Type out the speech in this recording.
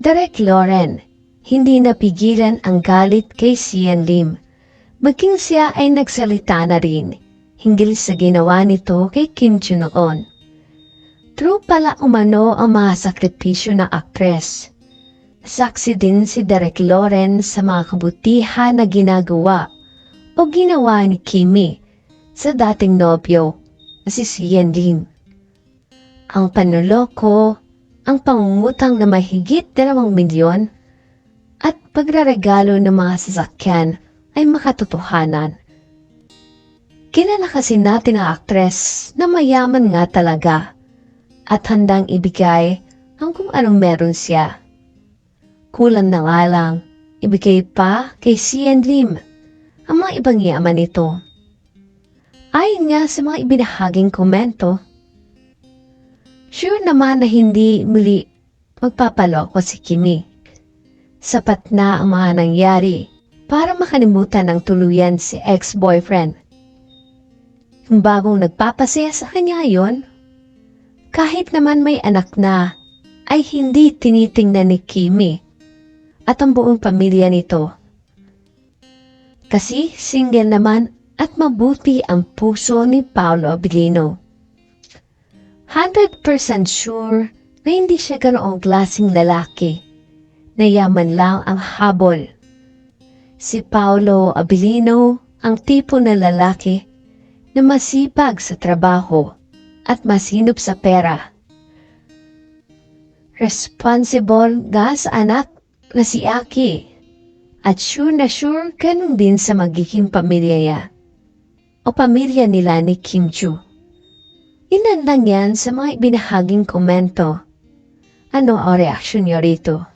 Derek Loren, hindi napigilan ang galit kay Sian Lim. Maging siya ay nagsalita na rin hinggil sa ginawa nito kay Kim Jong Un. True pala umano ang mga sakripisyo ng aktres. Saksi din si Derek Loren sa mga kabutihan na ginagawa o ginawa ni Kimi sa dating nobyo na si Sian Lim. Ang panuloko, ang pangungutang na mahigit dalawang milyon at pagraregalo ng mga sasakyan ay makatotohanan. Kilala kasi natin ang aktres na mayaman nga talaga at handang ibigay ang kung anong meron siya. Kulang na nga lang, ibigay pa kay Sian Lim ang mga ibang yaman nito. Ayon nga sa mga ibinahaging komento, sure naman na hindi muli magpapaloko si Kimi. Sapat na ang mga nangyari para makalimutan ng tuluyan si ex-boyfriend. Yung bagong nagpapasaya sa kanya yon, kahit naman may anak na, ay hindi tinitingnan ni Kimi at ang buong pamilya nito. Kasi single naman at mabuti ang puso ni Paolo Abilino. 100% sure na hindi siya ganoong klaseng lalaki na yaman lang ang habol. Si Paolo Abilino ang tipo na lalaki na masipag sa trabaho at masinop sa pera. Responsible ga sa anak na si Aki at sure na sure ganun din sa magiging pamilya niya o pamilya nila ni Kim Chu. Ilan lang yan sa mga ibinahaging komento. Ano ang reaksyon niyo rito?